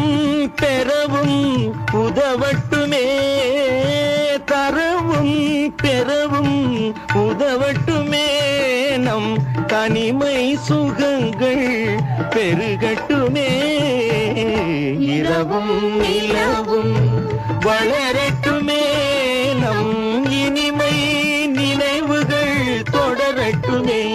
வளம் பெறவும் உதவட்டுமே தரவும் பெறவும் உதவட்டுமே. நம் தனிமை சுகங்கள் பெருகட்டுமே. இரவும் நிலவும் வளரட்டுமே. நம் இனிமை நினைவுகள் தொடரட்டுமே.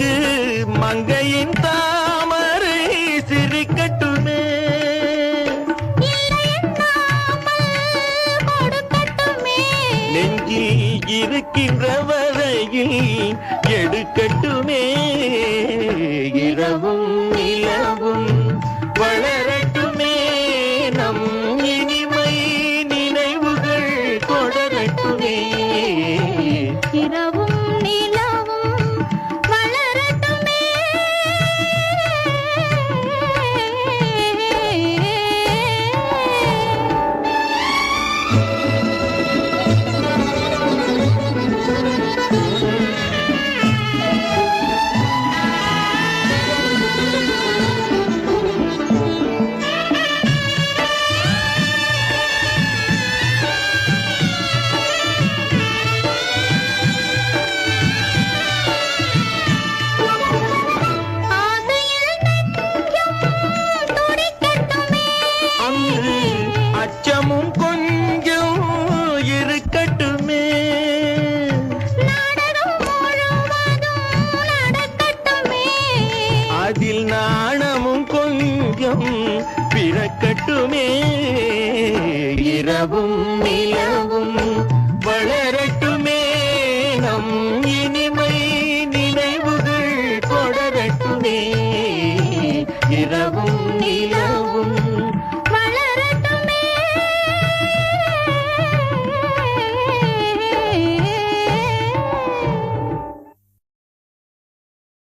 அங்கு மங்கையின் தாமரை சிரிக்கட்டுமே. நெஞ்சில் இருக்கின்ற வரையில் எடுக்கட்டுமே. இரவும் நாணமும் கொஞ்சம் பிறக்கட்டுமே. இரவும் நிலவும் வளரட்டுமே. நம் இனிமை நினைவுகள் தொடரட்டுமே. இரவும் நிலவும்